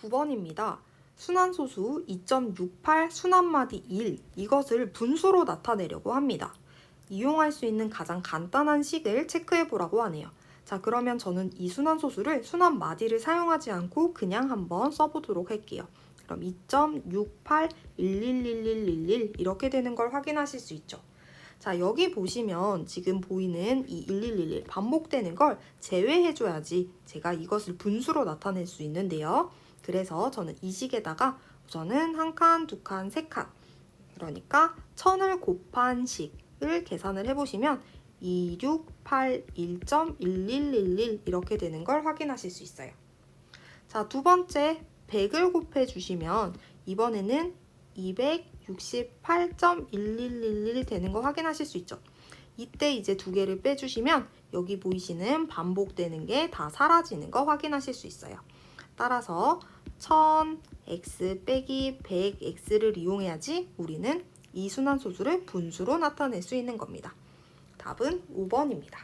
9번입니다. 순환소수 2.68 순환마디 1 이것을 분수로 나타내려고 합니다. 이용할 수 있는 가장 간단한 식을 체크해 보라고 하네요. 자, 그러면 저는 이 순환소수를 순환마디를 사용하지 않고 그냥 한번 써보도록 할게요. 그럼 2.68111111 이렇게 되는 걸 확인하실 수 있죠. 자, 여기 보시면 지금 보이는 이 1111 반복되는 걸 제외해줘야지 제가 이것을 분수로 나타낼 수 있는데요. 그래서 저는 이 식에다가 우선은 한 칸, 두 칸, 세 칸. 그러니까 천을 곱한 식을 계산을 해보시면 2681.1111 이렇게 되는 걸 확인하실 수 있어요. 자, 두 번째 100을 곱해 주시면 이번에는 268.1111 되는 거 확인하실 수 있죠. 이때 이제 두 개를 빼주시면 여기 보이시는 반복되는 게 다 사라지는 거 확인하실 수 있어요. 따라서 1000x 빼기 100x를 이용해야지 우리는 이 순환소수를 분수로 나타낼 수 있는 겁니다. 답은 5번입니다.